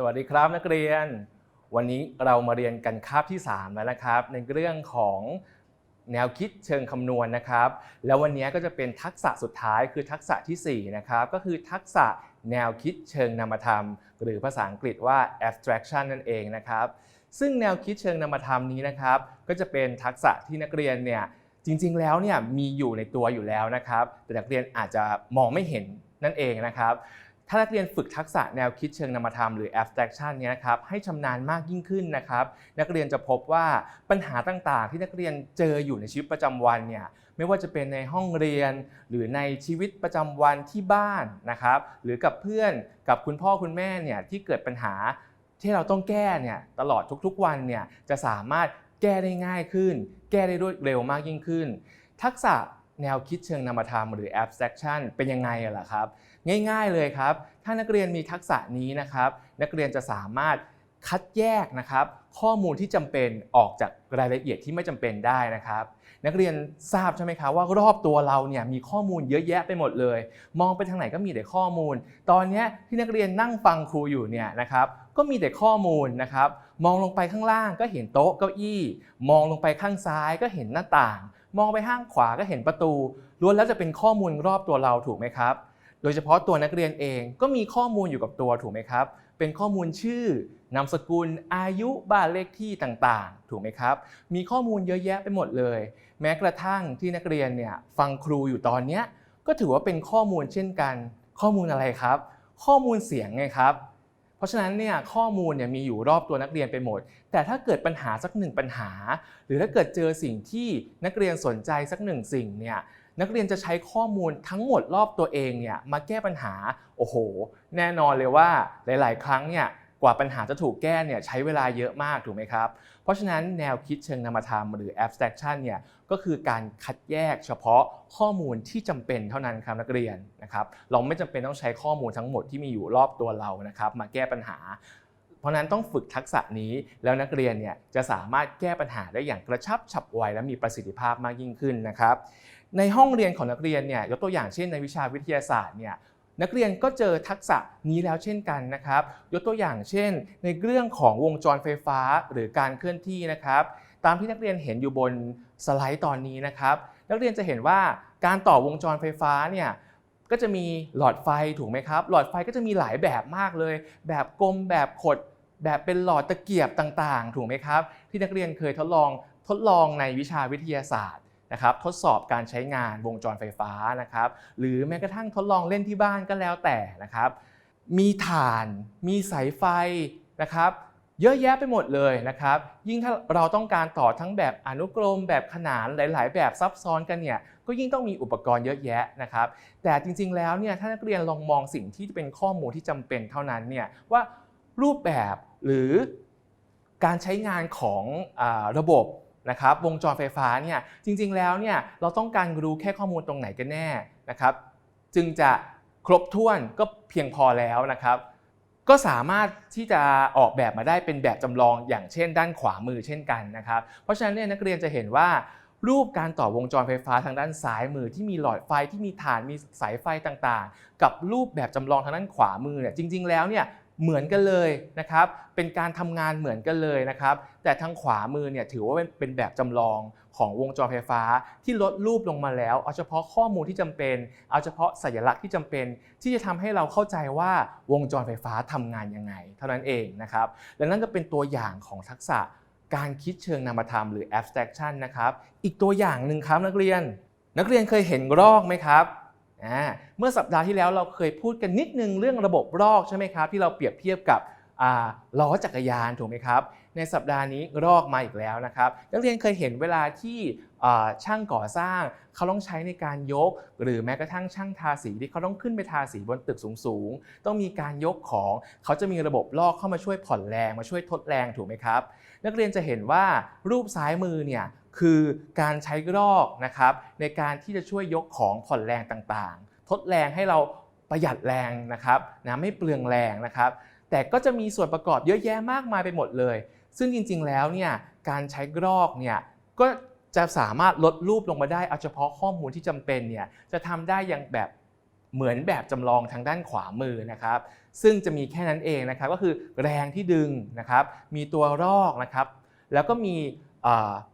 สวัสดีครับนักเรียน วันนี้เรามาเรียนกันคาบที่ 3 แล้วนะครับ ในเรื่องของแนวคิดเชิงคำนวณนะครับ แล้ววันนี้ก็จะเป็นทักษะสุดท้ายคือทักษะทีสี่ 4 นะครับ ก็คือทักษะแนวคิดเชิงนามธรรม หรือภาษาอังกฤษว่า abstraction นั่นเองนะครับ ซึ่งแนวคิดเชิงนามธรรมนี้นะครับ ก็จะเป็นทักษะที่นักเรียนเนี่ยจริงๆแล้วเนี่ยมีอยู่ในตัวอยู่แล้วนะครับ แต่นักเรียนอาจจะมองไม่เห็นนั่นเองนะครับ ถ้านักเรียนฝึกทักษะแนวคิดเชิงนามธรรมหรือ abstraction เนี่ยนะครับให้ชำนาญมากยิ่งขึ้นนะครับ นักเรียนจะพบว่าปัญหาต่างๆ ที่นักเรียนเจออยู่ในชีวิตประจำวันเนี่ยไม่ว่าจะเป็นในห้องเรียน หรือในชีวิตประจำวันที่บ้านนะครับหรือกับเพื่อนกับคุณพ่อคุณแม่เนี่ยที่เกิดปัญหาที่เราต้องแก้เนี่ยตลอดทุกๆวันเนี่ยจะสามารถแก้ได้ง่ายขึ้น แก้ได้รวดเร็วมากยิ่งขึ้น ทักษะแนวคิดเชิงนามธรรมหรือ abstraction เป็นยังไงล่ะครับ ง่าย ๆเลยครับ ถ้านักเรียนมีทักษะนี้นะครับ นักเรียนจะสามารถคัดแยกนะครับ ข้อมูลที่จำเป็นออกจากรายละเอียดที่ไม่จำเป็นได้นะครับ นักเรียนทราบใช่ไหมครับว่ารอบตัวเราเนี่ยมีข้อมูลเยอะแยะไปหมดเลย มองไปทางไหนก็มีแต่ข้อมูล ตอนนี้ที่นักเรียนนั่งฟังครูอยู่เนี่ยนะครับก็มีแต่ข้อมูลนะครับ มองลงไปข้างล่างก็เห็นโต๊ะเก้าอี้ มองลงไปข้างซ้ายก็เห็นหน้าต่าง มองไปข้างขวาก็เห็นประตูล้วนแล้วจะเป็นข้อมูลรอบตัวเราถูกไหมครับ โดยเฉพาะตัวนักเรียนเองก็มีข้อมูลอยู่กับตัวถูกไหมครับ เป็นข้อมูลชื่อนามสกุลอายุบ้านเลขที่ต่างๆ ถูกไหมครับ มีข้อมูลเยอะแยะไปหมดเลย แม้กระทั่งที่นักเรียนเนี่ยฟังครูอยู่ตอนเนี้ยก็ถือว่าเป็นข้อมูลเช่นกัน ข้อมูลอะไรครับ ข้อมูลเสียงไงครับ เพราะฉะนั้นเนี่ยข้อมูลเนี่ยมีอยู่รอบตัวนักเรียนไปหมด แต่ถ้าเกิดปัญหาสักหนึ่งปัญหา หรือถ้าเกิดเจอสิ่งที่นักเรียนสนใจสักหนึ่งสิ่งเนี่ย นักเรียนจะใช้ข้อมูลทั้งหมดรอบตัวเองเนี่ยมาแก้ปัญหาโอ้โห แน่นอนเลยว่าหลาย ๆ ครั้งเนี่ยกว่าปัญหาจะถูกแก้เนี่ยใช้เวลาเยอะมากถูกไหมครับ เพราะฉะนั้นแนวคิดเชิงนามธรรมหรือ abstraction เนี่ยก็คือการคัดแยกเฉพาะข้อมูลที่จำเป็นเท่านั้นครับนักเรียนนะครับเราไม่จำเป็นต้องใช้ข้อมูลทั้งหมดที่มีอยู่รอบตัวเรานะครับมาแก้ปัญหา เพราะนั้นต้องฝึกทักษะนี้แล้วนักเรียนเนี่ยจะสามารถแก้ปัญหาได้อย่างกระชับฉับไวและมีประสิทธิภาพมากยิ่งขึ้นนะครับ ในห้องเรียนของนักเรียนเนี่ยยกตัวอย่างเช่นในวิชาวิทยาศาสตร์เนี่ยนักเรียนก็เจอทักษะนี้แล้วเช่นกันนะครับ ยกตัวอย่างเช่น ในเรื่องของวงจรไฟฟ้าหรือการเคลื่อนที่นะครับ ตามที่นักเรียนเห็นอยู่บนสไลด์ตอนนี้นะครับ นักเรียนจะเห็นว่าการต่อวงจรไฟฟ้าเนี่ย ก็จะมีหลอดไฟถูกไหมครับ หลอดไฟก็จะมีหลายแบบมากเลย แบบกลมแบบขด แบบเป็นหลอดตะเกียบต่างๆ ถูกไหมครับ ที่นักเรียนเคยทดลองทดลองในวิชาวิทยาศาสตร์นะครับทดสอบการใช้งานวงจรไฟฟ้านะครับหรือแม้กระทั่งทดลองเล่นที่บ้านก็แล้วแต่นะครับมีถ่าน มีสายไฟนะครับ เยอะแยะไปหมดเลยนะครับ ยิ่งถ้าเราต้องการต่อทั้งแบบอนุกรม แบบขนานหลาย ๆ แบบซับซ้อนกันเนี่ยก็ยิ่งต้องมีอุปกรณ์เยอะแยะนะครับ แต่จริง ๆ แล้วเนี่ยถ้านักเรียนลองมองสิ่งที่เป็นข้อมูลที่จำเป็นเท่านั้นเนี่ยว่ารูปแบบหรือการใช้งานของอระบบนะครับวงจรไฟฟ้าเนี่ยจริง ๆ แล้วเนี่ยเราต้องการรู้แค่ข้อมูลตรงไหนกันแน่นะครับ จึงจะครบถ้วนก็เพียงพอแล้วนะครับ ก็สามารถที่จะออกแบบมาได้เป็นแบบจำลองอย่างเช่นด้านขวามือเช่นกันนะครับ เพราะฉะนั้นเนี่ยนักเรียนจะเห็นว่า รูปการต่อวงจรไฟฟ้าทางด้านซ้ายมือที่มีหลอดไฟที่มีฐานมีสายไฟต่างๆ กับรูปแบบจำลองทางด้านขวามือเนี่ยจริง ๆ แล้วเนี่ยเหมือนกันเลยนะครับ เป็นการทำงานเหมือนกันเลยนะครับ แต่ทางขวามือเนี่ยถือว่าเป็นเป็นแบบจำลอง ของวงจรไฟฟ้าที่ลดรูปลงมาแล้ว เอาเฉพาะข้อมูลที่จำเป็น เอาเฉพาะสัญลักษณ์ที่จำเป็น ที่จะทำให้เราเข้าใจว่าวงจรไฟฟ้าทำงานยังไง เท่านั้นเองนะครับและนั่นก็เป็นตัวอย่างของทักษะการคิดเชิงนามธรรมหรือ abstraction นะครับ อีกตัวอย่างหนึ่งครับนักเรียน นักเรียนเคยเห็นรอกไหมครับเมื่อสัปดาห์ที่แล้วเราเคยพูดกันนิดนึงเรื่องระบบรอกใช่ไหมครับ ที่เราเปรียบเทียบกับล้อจักรยานถูกไหมครับ ในสัปดาห์นี้รอกมาอีกแล้วนะครับนักเรียนเคยเห็นเวลาที่ช่างก่อสร้างเขาต้องใช้ในการยก หรือแม้กระทั่งช่างทาสีที่เขาต้องขึ้นไปทาสีบนตึกสูงๆ ต้องมีการยกของเขาจะมีระบบลอกเข้ามาช่วยผ่อนแรงมาช่วยทดแรงถูกไหมครับ นักเรียนจะเห็นว่ารูปซ้ายมือเนี่ยคือการใช้รอกนะครับในการที่จะช่วยยกของผ่อนแรงต่างๆ ทดแรงให้เราประหยัดแรงนะครับนะไม่เปลืองแรงนะครับแต่ก็จะมีส่วนประกอบเยอะแยะมากมายไปหมดเลย ซึ่งจริงๆแล้วเนี่ยการใช้กรอกเนี่ยก็จะสามารถลดรูปลงมาได้เอาเฉพาะข้อมูลที่จำเป็นเนี่ยจะทำได้อย่างแบบเหมือนแบบจำลองทางด้านขวามือนะครับ ซึ่งจะมีแค่นั้นเองนะครับก็คือแรงที่ดึงนะครับ มีตัวรอกนะครับ แล้วก็มี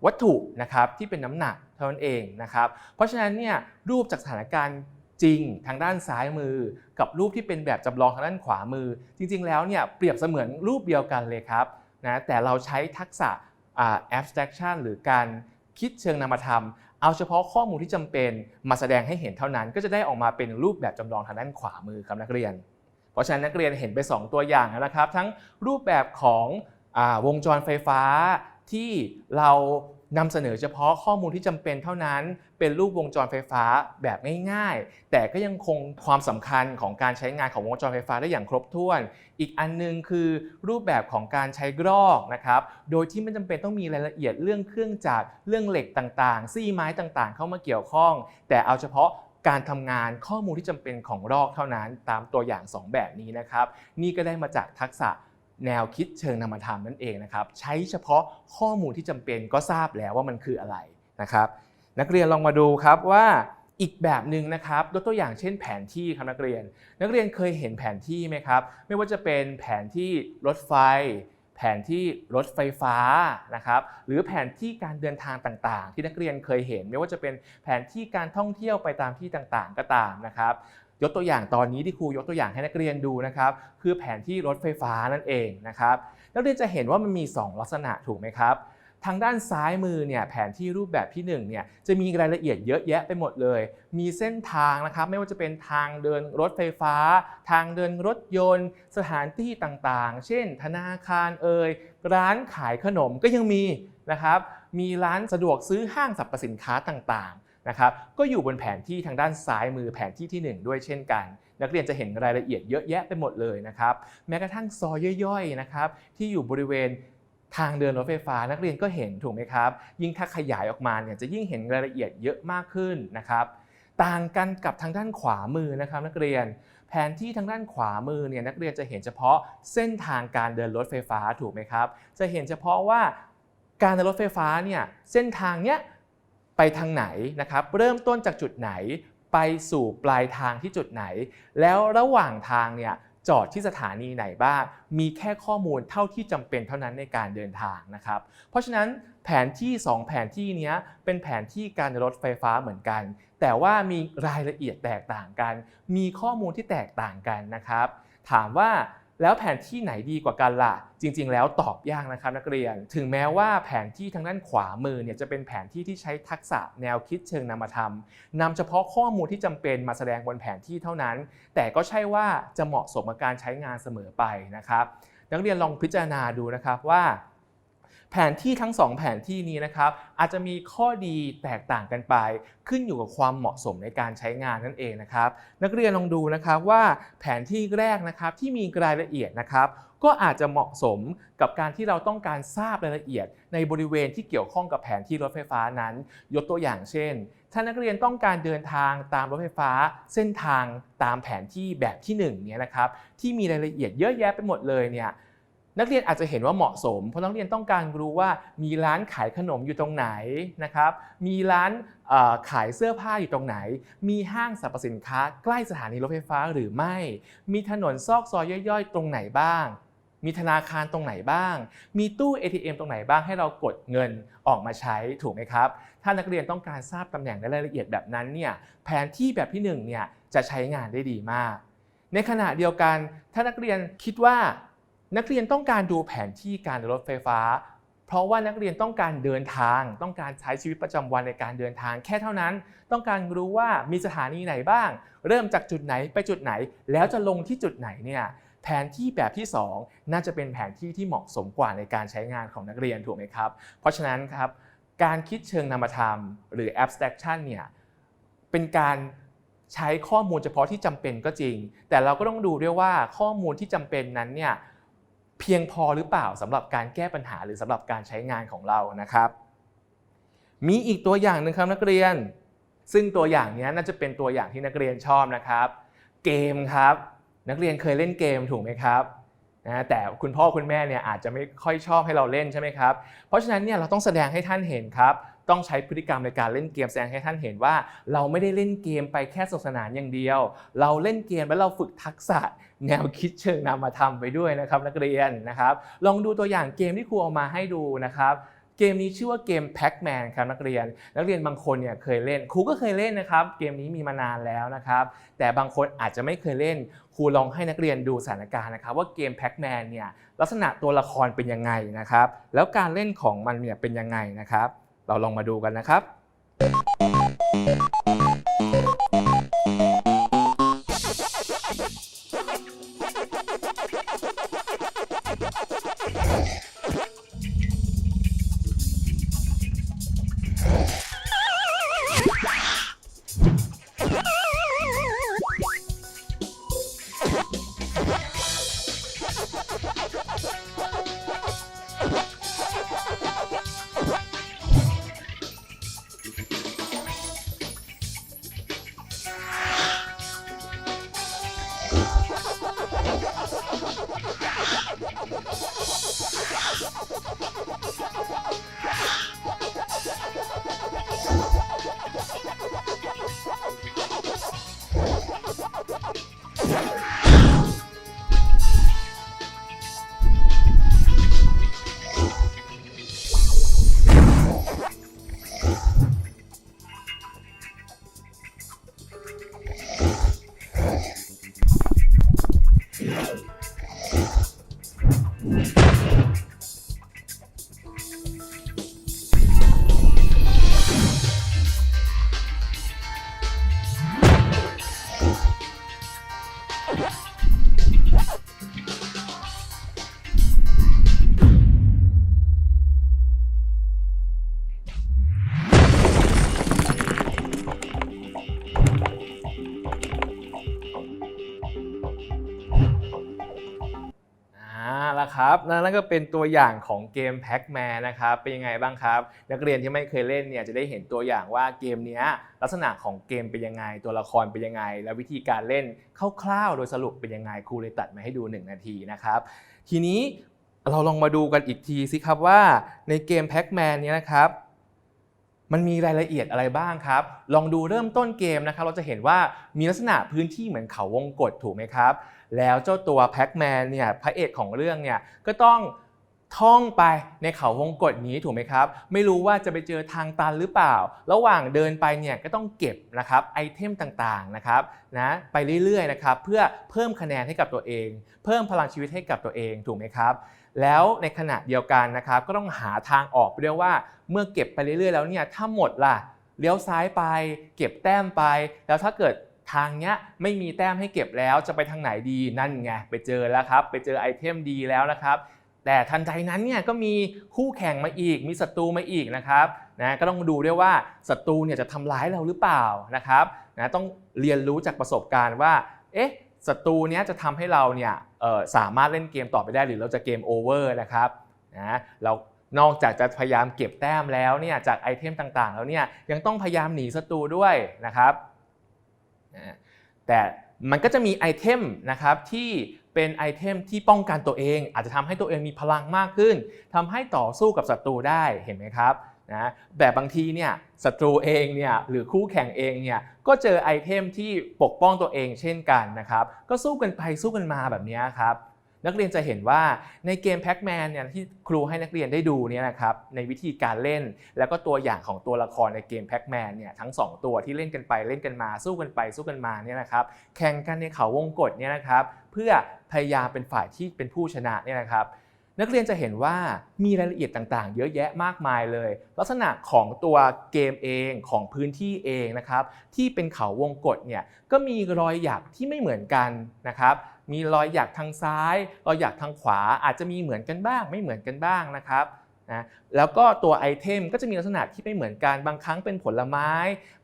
วัตถุนะครับที่เป็นน้ำหนักเท่านั้นเองนะครับ เพราะฉะนั้นเนี่ยรูปจากสถานการณ์จริงทางด้านซ้ายมือ กับรูปที่เป็นแบบจำลองทางด้านขวามือ จริง ๆ แล้วเนี่ยเปรียบเสมือนรูปเดียวกันเลยครับ นะแต่เราใช้ทักษะ abstraction หรือการคิดเชิงนามธรรม เอาเฉพาะข้อมูลที่จำเป็นมาแสดงให้เห็นเท่านั้น ก็จะได้ออกมาเป็นรูปแบบจำลองทางด้านขวามือครับนักเรียน เพราะฉะนั้นนักเรียนเห็นไป 2 ตัวอย่างแล้วนะครับ ทั้งรูปแบบของอวงจรไฟฟ้าที่เรา นำเสนอเฉพาะข้อมูลที่จำเป็นเท่านั้น เป็นรูปวงจรไฟฟ้าแบบง่ายๆ แต่ก็ยังคงความสำคัญของการใช้งานของวงจรไฟฟ้าได้อย่างครบถ้วน อีกอันนึงคือรูปแบบของการใช้กรอกนะครับ โดยที่ไม่จำเป็นต้องมีรายละเอียดเรื่องเครื่องจักร เรื่องเหล็กต่างๆ ซี่ไม้ต่างๆ เข้ามาเกี่ยวข้อง แต่เอาเฉพาะการทำงานข้อมูลที่จำเป็นของรอกเท่านั้น ตามตัวอย่าง 2 แบบนี้นะครับ นี่ก็ได้มาจากทักษะ แนวคิดเชิงนามธรรมนั่นเองนะครับ ใช้เฉพาะข้อมูลที่จำเป็นก็ทราบแล้วว่ามันคืออะไรนะครับ นักเรียนลองมาดูครับว่าอีกแบบหนึ่งนะครับยกตัวอย่างเช่นแผนที่ครับนักเรียน นักเรียนเคยเห็นแผนที่ไหมครับ ไม่ว่าจะเป็นแผนที่รถไฟ แผนที่รถไฟฟ้านะครับ หรือแผนที่การเดินทางต่างๆ ที่นักเรียนเคยเห็น ไม่ว่าจะเป็นแผนที่การท่องเที่ยวไปตามที่ต่างๆ ก็ตามนะครับ ยกตัวอย่างตอนนี้ที่ครูยกตัวอย่างให้นักเรียนดูนะครับ คือแผนที่รถไฟฟ้านั่นเองนะครับนักเรียนจะเห็นว่ามันมี 2 ลักษณะถูกไหมครับทางด้านซ้ายมือเนี่ยแผนที่รูปแบบที่1เนี่ยจะมีรายละเอียดเยอะแยะไปหมดเลย มีเส้นทางนะครับไม่ว่าจะเป็นทางเดินรถไฟฟ้า ทางเดินรถยนต์ สถานที่ต่างๆ เช่น ธนาคารเอ่ยร้านขายขนมก็ยังมีนะครับมีร้านสะดวกซื้อห้างสรรพสินค้าต่างๆ นะครับก็อยู่บนแผนที่ทางด้านซ้ายมือแผนที่ที่ 1 ด้วยเช่นกัน นักเรียนจะเห็นรายละเอียดเยอะแยะไปหมดเลยนะครับแม้กระทั่งซอยย่อยๆนะครับที่อยู่บริเวณทางเดินรถไฟฟ้านักเรียนก็เห็นถูกไหมครับ ยิ่งถ้าขยายออกมาเนี่ยจะยิ่งเห็นรายละเอียดเยอะมากขึ้นนะครับต่างกันกับทางด้านขวามือนะครับนักเรียน แผนที่ทางด้านขวามือเนี่ยนักเรียนจะเห็นเฉพาะเส้นทางการเดินรถไฟฟ้าถูกไหมครับ จะเห็นเฉพาะว่าการเดินรถไฟฟ้าเนี่ยเส้นทางเนี้ย ไปทางไหนนะครับ เริ่มต้นจากจุดไหนไปสู่ปลายทางที่จุดไหน แล้วระหว่างทางเนี่ยจอดที่สถานีไหนบ้าง มีแค่ข้อมูลเท่าที่จำเป็นเท่านั้นในการเดินทางนะครับ เพราะฉะนั้นแผนที่ 2 แผนที่เนี้ยเป็นแผนที่การรถไฟฟ้าเหมือนกัน แต่ว่ามีรายละเอียดแตกต่างกัน มีข้อมูลที่แตกต่างกันนะครับ ถามว่า แล้วแผนที่ไหนดีกว่ากันล่ะ จริง ๆ แล้วตอบยากนะครับนักเรียน ถึงแม้ว่าแผนที่ทางด้านขวามือเนี่ยจะเป็นแผนที่ที่ใช้ทักษะแนวคิดเชิงนามธรรมนำเฉพาะข้อมูลที่จำเป็นมาแสดงบนแผนที่เท่านั้น แต่ก็ใช่ว่าจะเหมาะสมกับการใช้งานเสมอไปนะครับ นักเรียนลองพิจารณาดูนะครับว่า แผนที่ทั้ง 2 แผนที่นี้นะครับอาจจะมีข้อดีแตกต่างกันไป ขึ้นอยู่กับความเหมาะสมในการใช้งานนั่นเองนะครับ นักเรียนลองดูนะครับว่าแผนที่แรกนะครับที่มีรายละเอียดนะครับ ก็อาจจะเหมาะสมกับการที่เราต้องการทราบรายละเอียด ในบริเวณที่เกี่ยวข้องกับแผนที่รถไฟฟ้านั้น ยกตัวอย่างเช่น ถ้านักเรียนต้องการเดินทางตามรถไฟฟ้า เส้นทางตามแผนที่แบบที่1เนี่ยนะครับที่มีรายละเอียดเยอะแยะไปหมดเลยเนี่ย นักเรียนอาจจะเห็นว่าเหมาะสม เพราะนักเรียนต้องการรู้ว่ามีร้านขายขนมอยู่ตรงไหนนะครับ มีร้านขายเสื้อผ้าอยู่ตรงไหน มีห้างสรรพสินค้า ใกล้สถานีรถไฟฟ้าหรือไม่ มีถนนซอกซอยย่อยๆ ตรงไหนบ้าง มีธนาคารตรงไหนบ้าง มีตู้ ATM ตรงไหนบ้างให้เรากดเงินออกมาใช้ถูกไหมครับ ถ้านักเรียนต้องการทราบตำแหน่งและรายละเอียดแบบนั้นเนี่ยแผนที่แบบที่หนึ่งเนี่ยจะใช้งานได้ดีมาก ในขณะเดียวกันถ้านักเรียนคิดว่า นักเรียนต้องการดูแผนที่การรถไฟฟ้า เพราะว่านักเรียนต้องการเดินทาง ต้องการใช้ชีวิตประจำวันในการเดินทาง แค่เท่านั้น ต้องการรู้ว่ามีสถานีไหนบ้าง เริ่มจากจุดไหนไปจุดไหน แล้วจะลงที่จุดไหนเนี่ยแผนที่แบบที่ 2 น่าจะเป็นแผนที่ที่เหมาะสมกว่าในการใช้งานของนักเรียนถูกไหมครับ เพราะฉะนั้นครับการคิดเชิงนามธรรม หรือ abstraction เนี่ยเป็นการใช้ข้อมูลเฉพาะที่จำเป็นก็จริง แต่เราก็ต้องดูด้วยว่าข้อมูลที่จำเป็นนั้นเนี่ย เพียงพอหรือเปล่าสำหรับการแก้ปัญหาหรือสำหรับการใช้งานของเรานะครับ มีอีกตัวอย่างหนึ่งครับนักเรียน ซึ่งตัวอย่างนี้น่าจะเป็นตัวอย่างที่นักเรียนชอบนะครับ เกมครับ นักเรียนเคยเล่นเกมถูกไหมครับนะแต่คุณพ่อคุณแม่เนี่ยอาจจะไม่ค่อยชอบให้เราเล่นใช่ไหมครับ เพราะฉะนั้นเนี่ยเราต้องแสดงให้ท่านเห็นครับ ต้องใช้พฤติกรรมในการเล่นเกมแสดงให้ท่านเห็นว่า เราไม่ได้เล่นเกมไปแค่สนุกสนานอย่างเดียว เราเล่นเกมแล้วเราฝึกทักษะแนวคิดเชิงนามธรรมไปด้วยนะครับนักเรียนนะครับลองดูตัวอย่างเกมที่ครูเอามาให้ดูนะครับเกมนี้ชื่อว่าเกม Pac-Man ครับนักเรียน นักเรียนบางคนเนี่ยเคยเล่นครูก็เคยเล่นนะครับเกมนี้มีมานานแล้วนะครับแต่บางคนอาจจะไม่เคยเล่นครูลองให้นักเรียนดูสถานการณ์นะครับว่าเกม Pac-Man เนี่ยลักษณะตัวละครเป็นยังไงนะครับแล้วการเล่นของมันเนี่ยเป็นยังไงนะครับ เราลองมาดูกันนะครับ นั่นก็เป็นตัวอย่างของเกม Pac-Man นนะครับ เป็นยังไงบ้างครับ นักเรียนที่ไม่เคยเล่นเนี่ยจะได้เห็นตัวอย่างว่าเกมนี้ลักษณะของเกมเป็นยังไง ตัวละครเป็นยังไง และวิธีการเล่นคร่าวๆโดยสรุปเป็นยังไงครูเลยตัดมาให้ดู 1 นาทีนะครับ ทีนี้เราลองมาดูกันอีกทีสิครับว่าในเกม Pac-Man เนี้ยนะครับมันมีรายละเอียดอะไรบ้างครับ ลองดูเริ่มต้นเกมนะครับ เราจะเห็นว่ามีลักษณะพื้นที่เหมือนเขาวงกตถูกไหมครับ แล้วเจ้าตัวแพ็กแมนเนี่ยพระเอกของเรื่องเนี่ยก็ต้องท่องไปในเขาวงกตนี้ถูกไหมครับ ไม่รู้ว่าจะไปเจอทางตันหรือเปล่า ระหว่างเดินไปเนี่ยก็ต้องเก็บนะครับไอเทมต่างๆนะครับนะไปเรื่อยๆนะครับเพื่อเพิ่มคะแนนให้กับตัวเอง เพิ่มพลังชีวิตให้กับตัวเองถูกไหมครับแล้วในขณะเดียวกันนะครับก็ต้องหาทางออกไปด้วยว่าเมื่อเก็บไปเรื่อยๆ แล้วเนี่ยถ้าหมดล่ะเลี้ยวซ้ายไป เก็บแต้มไป แล้วถ้าเกิด ทางเนี้ยไม่มีแต้มให้เก็บแล้วจะไปทางไหนดีนั่นไงไปเจอแล้วครับ ไปเจอไอเทมดีแล้วนะครับ แต่ทันใดนั้นเนี่ยก็มีคู่แข่งมาอีก มีศัตรูมาอีกนะครับนะก็ต้องดูด้วยว่าศัตรูเนี่ยจะทำร้ายเราหรือเปล่านะครับนะต้องเรียนรู้จากประสบการณ์ว่าเอ๊ะศัตรูเนี้ยจะทำให้เราเนี่ยสามารถเล่นเกมต่อไปได้หรือเราจะเกมโอเวอร์นะครับนะเรานอกจากจะพยายามเก็บแต้มแล้วเนี่ยจากไอเทมต่างๆ แล้วเนี่ยยังต้องพยายามหนีศัตรูด้วยนะครับ แต่มันก็จะมีไอเทมนะครับที่เป็นไอเทมที่ป้องกันตัวเอง อาจจะทำให้ตัวเองมีพลังมากขึ้นทำให้ต่อสู้กับศัตรูได้เห็นไหมครับนะแบบบางทีเนี่ยศัตรูเองเนี่ยหรือคู่แข่งเองเนี่ยก็เจอไอเทมที่ปกป้องตัวเองเช่นกันนะครับ ก็สู้กันไปสู้กันมาแบบนี้ครับ นักเรียนจะเห็นว่าในเกม Pac-Man เนี่ยที่ครูให้นักเรียนได้ดูเนี่ยนะครับในวิธีการเล่น แล้วก็ตัวอย่างของตัวละครในเกม Pac-Man เนี่ยทั้ง 2 ตัวที่เล่นกันไปเล่นกันมาสู้กันไปสู้กันมาเนี่ยนะครับแข่งกันในเขาวงกตเนี่ยนะครับเพื่อพยายามเป็นฝ่ายที่เป็นผู้ชนะเนี่ยนะครับนักเรียนจะเห็นว่ามีรายละเอียดต่างๆ เยอะแยะมากมายเลย ลักษณะของตัวเกมเองของพื้นที่เองนะครับที่เป็นเขาวงกตเนี่ยก็มีรอยหยักที่ไม่เหมือนกันนะครับ มีรอยหยักทางซ้าย รอยหยักทางขวาอาจจะมีเหมือนกันบ้าง ไม่เหมือนกันบ้างนะครับนะแล้วก็ตัวไอเทมก็จะมีลักษณะที่ไม่เหมือนกัน บางครั้งเป็นผลไม้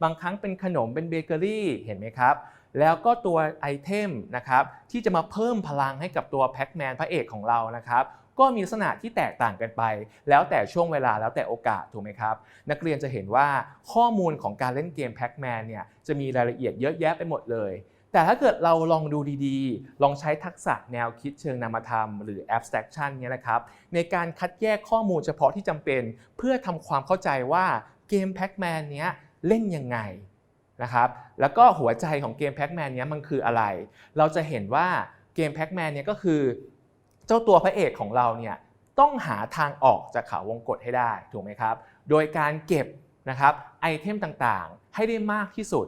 บางครั้งเป็นขนมเป็นเบเกอรี่เห็นไหมครับ แล้วก็ตัวไอเทมนะครับที่จะมาเพิ่มพลังให้กับตัวแพ็กแมนพระเอกของเรานะครับก็มีลักษณะที่แตกต่างกันไป แล้วแต่ช่วงเวลาแล้วแต่โอกาสถูกไหมครับ นักเรียนจะเห็นว่าข้อมูลของการเล่นเกมแพ็กแมนเนี่ยจะมีรายละเอียดเยอะแยะไปหมดเลย แต่ถ้าเกิดเราลองดูดีๆ ลองใช้ทักษะแนวคิดเชิงนามธรรม หรือ abstraction เนี่ยนะครับ ในการคัดแยกข้อมูลเฉพาะที่จำเป็น เพื่อทำความเข้าใจว่าเกมแพ็กแมนเนี้ยเล่นยังไงนะครับ แล้วก็หัวใจของเกมแพ็กแมนเนี้ยมันคืออะไร เราจะเห็นว่าเกมแพ็กแมนเนี้ยก็คือ เจ้าตัวพระเอกของเราเนี่ยต้องหาทางออกจากเขาวงกฏให้ได้ถูกไหมครับ โดยการเก็บนะครับไอเทมต่างๆ ให้ได้มากที่สุด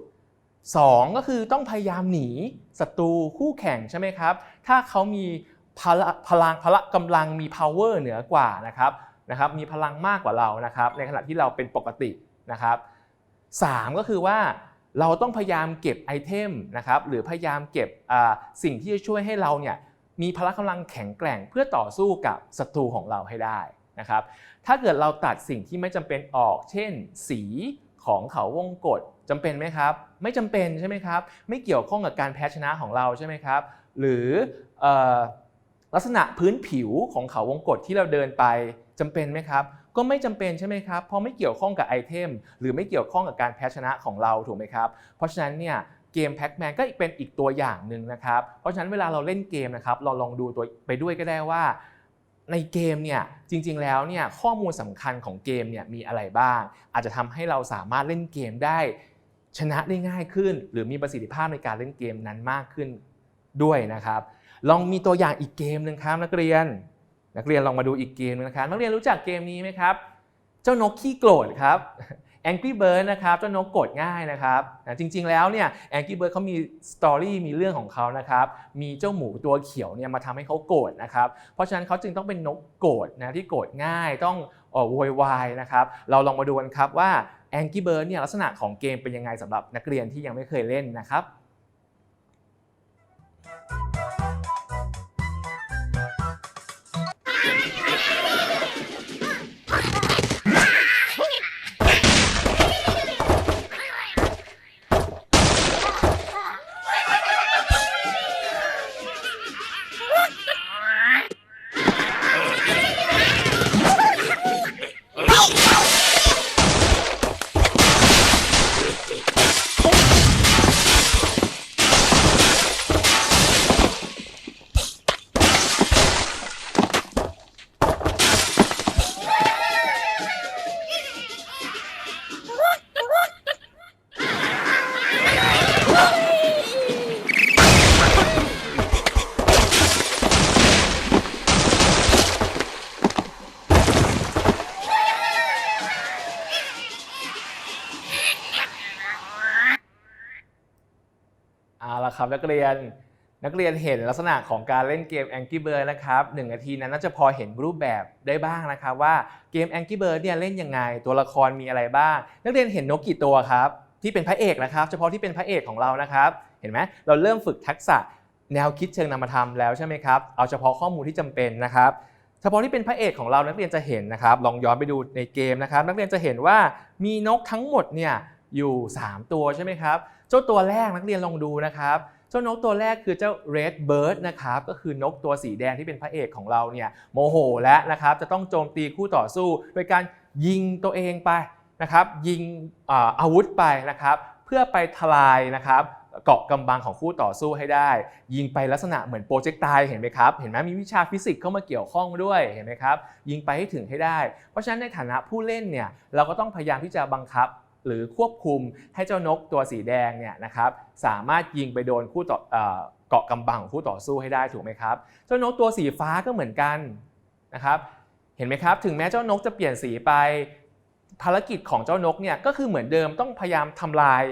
2 ก็คือต้องพยายามหนีศัตรูคู่แข่งใช่ไหมครับ ถ้าเขามีพละพลังพละกำลังมี power เหนือกว่านะครับนะครับ มีพลังมากกว่าเรานะครับ ในขณะที่เราเป็นปกตินะครับ 3 ก็คือว่าเราต้องพยายามเก็บไอเทมนะครับหรือพยายามเก็บสิ่งที่จะช่วยให้เราเนี่ยมีพละกำลังแข็งแกร่งเพื่อต่อสู้กับศัตรูของเราให้ได้นะครับ ถ้าเกิดเราตัดสิ่งที่ไม่จำเป็นออก เช่น สีของเขาวงกฏจำเป็นไหมครับ ไม่จำเป็นใช่ไหมครับ ไม่เกี่ยวข้องกับการแพ้ชนะของเราใช่ไหมครับ หรือออลักษณะพื้นผิวของเขาวงกฏที่เราเดินไปจำเป็นไหมครับ ก็ไม่จำเป็นใช่ไหมครับ เพราะไม่เกี่ยวข้องกับไอเทมหรือไม่เกี่ยวข้องกับการแพ้ชนะของเราถูกไหมครับ เพราะฉะนั้นเนี่ยเกมแพ็กแมนก็เป็นอีกตัวอย่างหนึ่งนะครับ เพราะฉะนั้นเวลาเราเล่นเกมนะครับ เราลองดูตัวไปด้วยก็ได้ว่าในเกมเนี่ยจริงๆแล้วเนี่ยข้อมูลสำคัญของเกมเนี่ยมีอะไรบ้าง อาจจะทำให้เราสามารถเล่นเกมได้ ชนะได้ง่ายขึ้น หรือมีประสิทธิภาพในการเล่นเกมนั้นมากขึ้นด้วยนะครับ ลองมีตัวอย่างอีกเกมหนึ่งครับนักเรียน นักเรียนลองมาดูอีกเกมหนึงนะครับ นักเรียนรู้จักเกมนี้ไหมครับ เจ้านกขี้โกรธครับ Angry Bird นะครับเจ้านกโกรธง่ายนะครับจริงๆแล้วเนี่ย Angry Bird เขามีสตอรี่มีเรื่องของเขานะครับมีเจ้าหมูตัวเขียวเนี่ยมาทำให้เขาโกรธนะครับเพราะฉะนั้นเขาจึงต้องเป็นนกโกรธนะที่โกรธง่ายต้องโวยวายนะครับเราลองมาดูกันครับว่า Angry Bird เนี่ยลักษณะของเกมเป็นยังไงสำหรับนักเรียนที่ยังไม่เคยเล่นนะครับ นักเรียน นักเรียนเห็นลักษณะของการเล่นเกม Angry Bird นะครับหนึ่งนาทีนั้นน่าจะพอเห็นรูปแบบได้บ้างนะครับว่าเกม Angry Bird เนี่ยเล่นยังไง ตัวละครมีอะไรบ้าง นักเรียนเห็นนกกี่ตัวครับ ที่เป็นพระเอกนะครับ เฉพาะที่เป็นพระเอกของเรานะครับ เห็นไหมเราเริ่มฝึกทักษะแนวคิดเชิงนามธรรมแล้วใช่ไหมครับเอาเฉพาะข้อมูลที่จำเป็นนะครับเฉพาะที่เป็นพระเอกของเรานักเรียนจะเห็นนะครับ ลองย้อนไปดูในเกมนะครับ นักเรียนจะเห็นว่ามีนกทั้งหมดเนี่ยอยู่ 3 ตัวใช่ไหมครับ เจ้าตัวแรกนักเรียนลองดูนะครับ เจ้านกตัวแรกคือเจ้า red bird นะครับก็คือนกตัวสีแดงที่เป็นพระเอกของเราเนี่ยโมโหแล้วนะครับจะต้องโจมตีคู่ต่อสู้ โดยการยิงตัวเองไปนะครับยิงอาวุธไปนะครับเพื่อไปทลายนะครับเกาะกำบังของคู่ต่อสู้ให้ได้ ยิงไปลักษณะเหมือนโปรเจกต์ไตเห็นไหมครับ เห็นไหมมีวิชาฟิสิกส์เข้ามาเกี่ยวข้องด้วยเห็นไหมครับยิงไปให้ถึงให้ได้ เพราะฉะนั้นในฐานะผู้เล่นเนี่ยเราก็ต้องพยายามที่จะบังคับ หรือควบคุมให้เจ้านกตัวสีแดงเนี่ยนะครับสามารถยิงไปโดนคู่ต่อเออกาะกำบังของคู่ต่อสู้ให้ได้ถูกไหมครับ เจ้านกตัวสีฟ้าก็เหมือนกันนะครับเห็นไหมครับถึงแม้เจ้านกจะเปลี่ยนสีไปภารกิจของเจ้านกเนี่ยก็คือเหมือนเดิมต้องพยายามทำลาย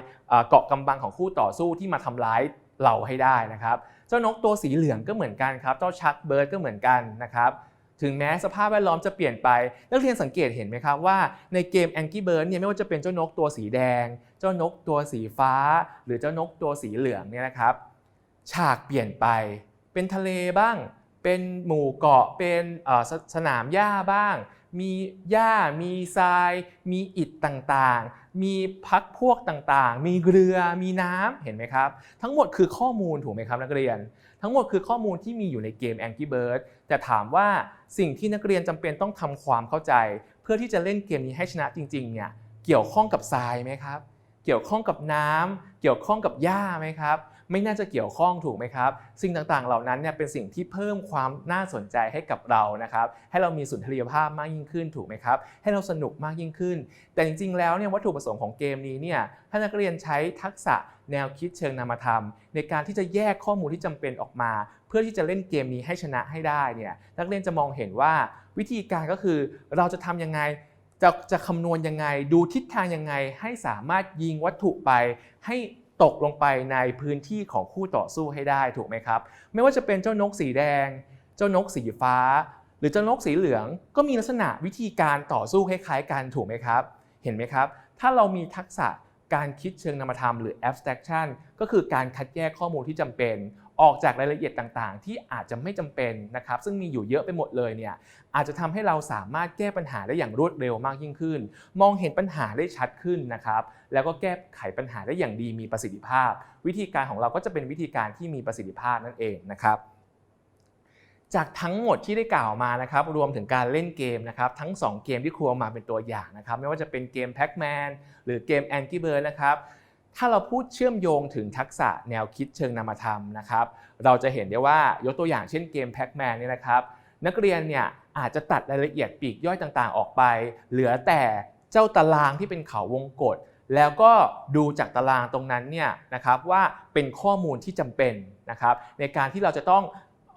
เกาะกำบังของคู่ต่อสู้ที่มาทำร้ายเราให้ได้นะครับ เจ้านกตัวสีเหลืองก็เหมือนกันครับ เจ้าชักเบิร์ดก็เหมือนกันนะครับ ถึงแม้สภาพแวดล้อมจะเปลี่ยนไป นักเรียนสังเกตเห็นไหมครับว่าในเกม Angry Bird เนี่ยไม่ว่าจะเป็นเจ้านกตัวสีแดง เจ้านกตัวสีฟ้า หรือเจ้านกตัวสีเหลืองเนี่ยนะครับ ฉากเปลี่ยนไป เป็นทะเลบ้าง เป็นหมู่เกาะเป็นสสนามหญ้าบ้าง มีหญ้ามีทราย มีอิฐต่างๆ มีพักพวกต่างๆ มีเรือมีน้ำเห็นไหมครับ ทั้งหมดคือข้อมูลถูกไหมครับนักเรียน ทั้งหมดคือข้อมูลที่มีอยู่ในเกม Angry Birds แต่ถามว่าสิ่งที่นักเรียนจำเป็นต้องทำความเข้าใจ เพื่อที่จะเล่นเกมนี้ให้ชนะจริงๆเนี่ยเกี่ยวข้องกับทรายไหมครับ เกี่ยวข้องกับน้ำเกี่ยวข้องกับหญ้าไหมครับ ไม่น่าจะเกี่ยวข้องถูกไหมครับ สิ่งต่างๆ เหล่านั้นเนี่ยเป็นสิ่งที่เพิ่มความน่าสนใจให้กับเรานะครับ ให้เรามีสุนทรียภาพมากยิ่งขึ้นถูกไหมครับ ให้เราสนุกมากยิ่งขึ้น แต่จริงๆ แล้วเนี่ยวัตถุประสงค์ของเกมนี้เนี่ยถ้านักเรียนใช้ทักษะแนวคิดเชิงนามธรรม ในการที่จะแยกข้อมูลที่จำเป็นออกมา เพื่อที่จะเล่นเกมนี้ให้ชนะให้ได้เนี่ยนักเรียนจะมองเห็นว่าวิธีการก็คือเราจะทำยังไงจะจะคำนวณยังไงดูทิศทางยังไงให้สามารถยิงวัตถุไปให้ ตกลงไปในพื้นที่ของคู่ต่อสู้ให้ได้ถูกไหมครับ ไม่ว่าจะเป็นเจ้านกสีแดง เจ้านกสีฟ้า หรือเจ้านกสีเหลือง ก็มีลักษณะวิธีการต่อสู้คล้ายๆกันถูกไหมครับ เห็นไหมครับ ถ้าเรามีทักษะการคิดเชิงนามธรรมหรือ abstraction ก็คือการคัดแยกข้อมูลที่จำเป็น ออกจากรายละเอียดต่างๆ ที่อาจจะไม่จำเป็นนะครับซึ่งมีอยู่เยอะไปหมดเลยเนี่ยอาจจะทำให้เราสามารถแก้ปัญหาได้อย่างรวดเร็วมากยิ่งขึ้น มองเห็นปัญหาได้ชัดขึ้นนะครับแล้วก็แก้ไขปัญหาได้อย่างดีมีประสิทธิภาพ วิธีการของเราก็จะเป็นวิธีการที่มีประสิทธิภาพนั่นเองนะครับจากทั้งหมดที่ได้กล่าวมานะครับรวมถึงการเล่นเกมนะครับทั้ง 2 เกมที่ครูเอามาเป็นตัวอย่างนะครับไม่ว่าจะเป็นเกม Pac-Man หรือเกม Angry Bird นะครับ ถ้าเราพูดเชื่อมโยงถึงทักษะแนวคิดเชิงนามธรรมนะครับ เราจะเห็นได้ว่ายกตัวอย่างเช่นเกม Pac-Man เนี่ยนะครับ นักเรียนเนี่ยอาจจะตัดรายละเอียดปลีกย่อยต่างๆ ออกไป เหลือแต่เจ้าตารางที่เป็นเขาวงกฏแล้วก็ดูจากตารางตรงนั้นเนี่ยนะครับว่าเป็นข้อมูลที่จำเป็นนะครับ ในการที่เราจะต้อง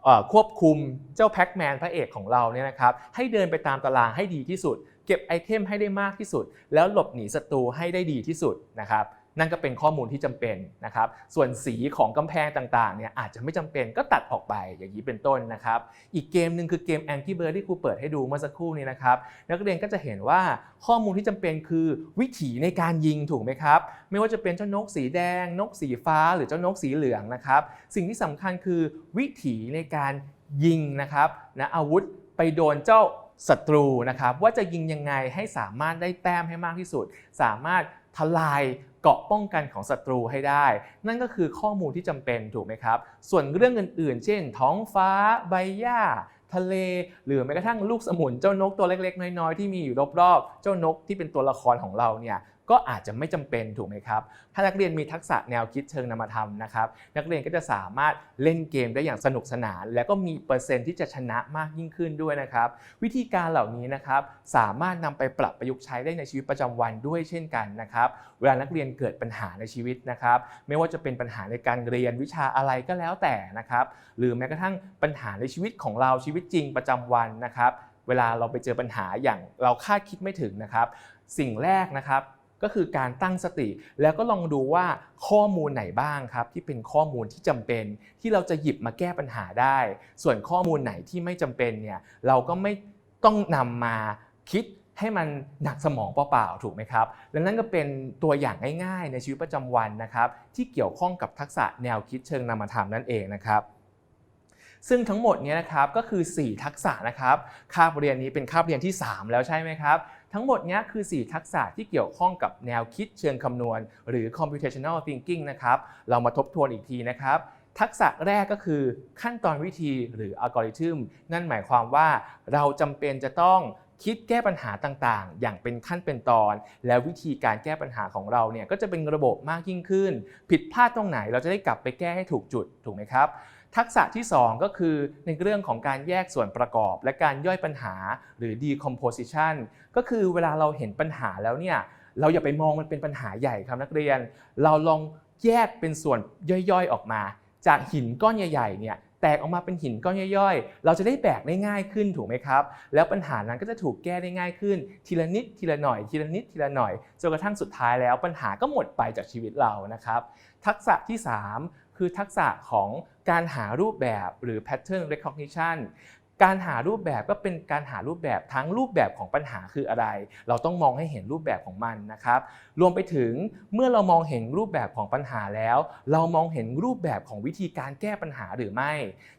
อควบคุมเจ้าแพ็กแมนพระเอกของเราเนี่ยนะครับให้เดินไปตามตารางให้ดีที่สุด เก็บไอเทมให้ได้มากที่สุด แล้วหลบหนีศัตรูให้ได้ดีที่สุดนะครับ นั่นก็เป็นข้อมูลที่จำเป็นนะครับ ส่วนสีของกำแพงต่างๆเนี่ยอาจจะไม่จำเป็นก็ตัดออกไปอย่างนี้เป็นต้นนะครับ อีกเกมหนึ่งคือเกม Angry Bird ที่ครูเปิดให้ดูเมื่อสักครู่นี้นะครับ นักเรียนก็จะเห็นว่าข้อมูลที่จำเป็นคือวิถีในการยิงถูกไหมครับ ไม่ว่าจะเป็นเจ้านกสีแดง นกสีฟ้า หรือเจ้านกสีเหลืองนะครับ สิ่งที่สำคัญคือวิถีในการยิงนะครับนะอาวุธไปโดนเจ้าศัตรูนะครับว่าจะยิงยังไงให้สามารถได้แต้มให้มากที่สุด สามารถทลาย เกาะป้องกันของศัตรูให้ได้ นั่นก็คือข้อมูลที่จำเป็นถูกไหมครับ ส่วนเรื่องอื่นๆ เช่น ท้องฟ้า ใบหญ้าทะเล หรือแม้กระทั่งลูกสมุนเจ้านกตัวเล็กๆ น้อยๆ ที่มีอยู่รอบๆ เจ้านกที่เป็นตัวละครของเราเนี่ย ก็อาจจะไม่จำเป็นถูกไหมครับ ถ้านักเรียนมีทักษะแนวคิดเชิงนามธรรมนะครับ นักเรียนก็จะสามารถเล่นเกมได้อย่างสนุกสนาน และก็มีเปอร์เซ็นต์ที่จะชนะมากยิ่งขึ้นด้วยนะครับ วิธีการเหล่านี้นะครับสามารถนำไปปรับประยุกต์ใช้ได้ในชีวิตประจำวันด้วยเช่นกันนะครับ เวลานักเรียนเกิดปัญหาในชีวิตนะครับ ไม่ว่าจะเป็นปัญหาในการเรียนวิชาอะไรก็แล้วแต่นะครับ หรือแม้กระทั่งปัญหาในชีวิตของเราชีวิตจริงประจำวันนะครับ เวลาเราไปเจอปัญหาอย่างเราคาดคิดไม่ถึงนะครับ สิ่งแรกนะครับ ก็คือการตั้งสติ แล้วก็ลองดูว่าข้อมูลไหนบ้างครับ ที่เป็นข้อมูลที่จำเป็น ที่เราจะหยิบมาแก้ปัญหาได้ ส่วนข้อมูลไหนที่ไม่จำเป็นเนี่ยเราก็ไม่ต้องนำมาคิดให้มันหนักสมองเปล่าๆถูกไหมครับ และนั่นก็เป็นตัวอย่างง่ายๆ ในชีวิตประจำวันนะครับ ที่เกี่ยวข้องกับทักษะแนวคิดเชิงนามธรรมนั่นเองนะครับซึ่งทั้งหมดเนี้นะครับก็คือ 4 ทักษะนะครับ คาบเรียนนี้เป็นคาบเรียนที่ 3 แล้วใช่ไหมครับ ทั้งหมดนี้คือ 4 ทักษะที่เกี่ยวข้องกับแนวคิดเชิงคำนวณ หรือ computational thinking นะครับ เรามาทบทวนอีกทีนะครับ ทักษะแรกก็คือขั้นตอนวิธีหรืออัลกอริทึมนั่นหมายความว่าเราจำเป็นจะต้องคิดแก้ปัญหาต่างๆ อย่างเป็นขั้นเป็นตอน แล้ววิธีการแก้ปัญหาของเราเนี่ยก็จะเป็นระบบมากยิ่งขึ้น ผิดพลาดตรงไหนเราจะได้กลับไปแก้ให้ถูกจุดถูกไหมครับ ทักษะที่ 2 ก็คือในเรื่องของการแยกส่วนประกอบ และการย่อยปัญหาหรือ decomposition ก็คือเวลาเราเห็นปัญหาแล้วเนี่ยเราอย่าไปมองมันเป็นปัญหาใหญ่ครับนักเรียน เราลองแยกเป็นส่วนย่อยๆออกมา จากหินก้อนใหญ่ๆเนี่ยแตกออกมาเป็นหินก้อนย่อยๆ เราจะได้แบกได้ง่ายขึ้นถูกไหมครับ แล้วปัญหานั้นก็จะถูกแก้ได้ง่ายขึ้น ทีละนิดทีละหน่อย ทีละนิดทีละหน่อย จนกระทั่งสุดท้ายแล้วปัญหาก็หมดไปจากชีวิตเรานะครับ ทักษะที่ 3 คือทักษะของ การหารูปแบบหรือ pattern recognition การหารูปแบบก็เป็นการหารูปแบบทั้งรูปแบบของปัญหาคืออะไร เราต้องมองให้เห็นรูปแบบของมันนะครับ รวมไปถึงเมื่อเรามองเห็นรูปแบบของปัญหาแล้ว เรามองเห็นรูปแบบของวิธีการแก้ปัญหาหรือไม่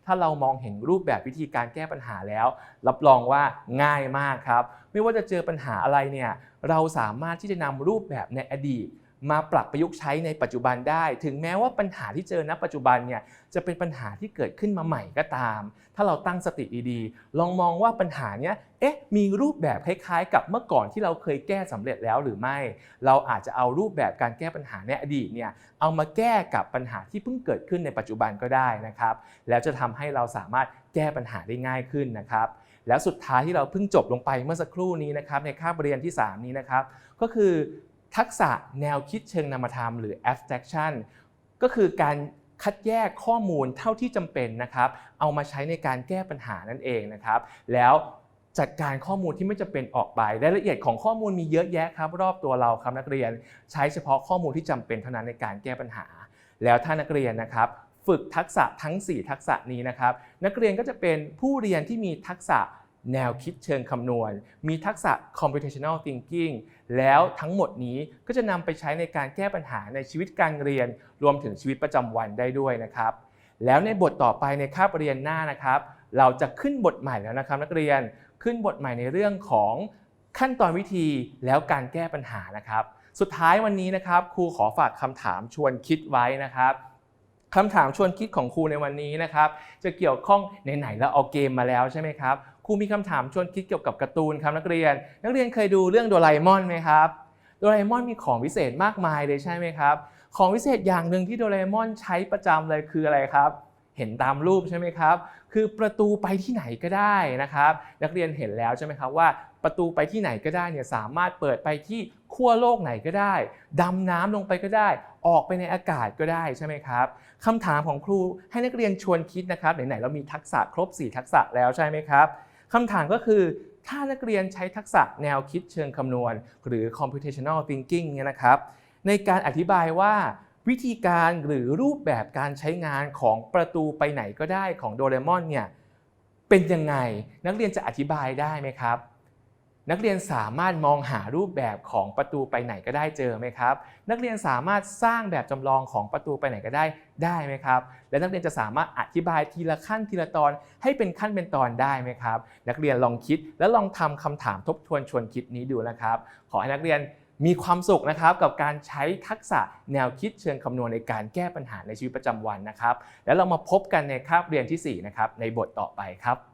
ถ้าเรามองเห็นรูปแบบวิธีการแก้ปัญหาแล้ว รับรองว่าง่ายมากครับ ไม่ว่าจะเจอปัญหาอะไรเนี่ยเราสามารถที่จะนำรูปแบบในอดีต มาปรับประยุกต์ใช้ในปัจจุบันได้ ถึงแม้ว่าปัญหาที่เจอณปัจจุบันเนี่ยจะเป็นปัญหาที่เกิดขึ้นมาใหม่ก็ตาม ถ้าเราตั้งสติดีๆ ลองมองว่าปัญหาเนี้ยเอ๊ะมีรูปแบบคล้ายๆ กับเมื่อก่อนที่เราเคยแก้สำเร็จแล้วหรือไม่ เราอาจจะเอารูปแบบการแก้ปัญหาในอดีตเนี่ยเอามาแก้กับปัญหาที่เพิ่งเกิดขึ้นในปัจจุบันก็ได้นะครับแล้วจะทำให้เราสามารถแก้ปัญหาได้ง่ายขึ้นนะครับแล้วสุดท้ายที่เราเพิ่งจบลงไปเมื่อสักครู่นี้นะครับในคาบเรียนที่ 3 นี้นะครับก็คือ ทักษะแนวคิดเชิงนามธรรมหรือ abstraction ก็คือการคัดแยกข้อมูลเท่าที่จำเป็นนะครับ เอามาใช้ในการแก้ปัญหานั่นเองนะครับ แล้วจัดการข้อมูลที่ไม่จำเป็นออกไปรายละเอียดของข้อมูลมีเยอะแยะครับ รอบตัวเราครับนักเรียนใช้เฉพาะข้อมูลที่จำเป็นเท่านั้นในการแก้ปัญหา แล้วถ้านักเรียนนะครับ ฝึกทักษะทั้ง 4 ทักษะนี้นะครับ นักเรียนก็จะเป็นผู้เรียนที่มีทักษะ แนวคิดเชิงคำนวณ มีทักษะ computational thinking แล้วทั้งหมดนี้ก็จะนำไปใช้ในการแก้ปัญหาในชีวิตการเรียน รวมถึงชีวิตประจำวันได้ด้วยนะครับ แล้วในบทต่อไปในคาบเรียนหน้านะครับ เราจะขึ้นบทใหม่แล้วนะครับ นักเรียนขึ้นบทใหม่ในเรื่องของขั้นตอนวิธีแล้วการแก้ปัญหานะครับ สุดท้ายวันนี้นะครับ ครูขอฝากคำถามชวนคิดไว้นะครับคำถามชวนคิดของครูในวันนี้นะครับ จะเกี่ยวข้องไหนๆแล้วเอาเกมมาแล้วใช่ไหมครับ ครูมีคำถามชวนคิดเกี่ยวกับการ์ตูนครับนักเรียน นักเรียนเคยดูเรื่องโดราเอมอนไหมครับ โดราเอมอนมีของวิเศษมากมายเลยใช่ไหมครับ ของวิเศษอย่างหนึ่งที่โดราเอมอนใช้ประจำเลยคืออะไรครับ เห็นตามรูปใช่ไหมครับ คือประตูไปที่ไหนก็ได้นะครับ นักเรียนเห็นแล้วใช่ไหมครับว่าประตูไปที่ไหนก็ได้เนี่ยสามารถเปิดไปที่ขั้วโลกไหนก็ได้ ดำน้ำลงไปก็ได้ ออกไปในอากาศก็ได้ใช่ไหมครับคำถามของครูให้นักเรียนชวนคิดนะครับไหนๆเรามีทักษะครบ 4 ทักษะแล้วใช่ไหมครับ คำถามก็คือ ถ้านักเรียนใช้ทักษะแนวคิดเชิงคำนวณ หรือ computational thinking เนี่ยนะครับ ในการอธิบายว่าวิธีการหรือรูปแบบการใช้งานของประตูไปไหนก็ได้ของโดเรมอนเนี่ยเป็นยังไงนักเรียนจะอธิบายได้ไหมครับ นักเรียนสามารถมองหารูปแบบของประตูไปไหนก็ได้เจอไหมครับ นักเรียนสามารถสร้างแบบจำลองของประตูไปไหนก็ได้ได้ไหมครับ และนักเรียนจะสามารถอธิบายทีละขั้นทีละตอน ให้เป็นขั้นเป็นตอนได้ไหมครับ นักเรียนลองคิดและลองทำคำถามทบทวนชวนคิดนี้ดูนะครับ ขอให้นักเรียนมีความสุขนะครับกับการใช้ทักษะแนวคิดเชิงคำนวณในการแก้ปัญหาในชีวิตประจำวันนะครับ แล้วเรามาพบกันในคาบเรียนที่ 4 นะครับในบทต่อไปครับ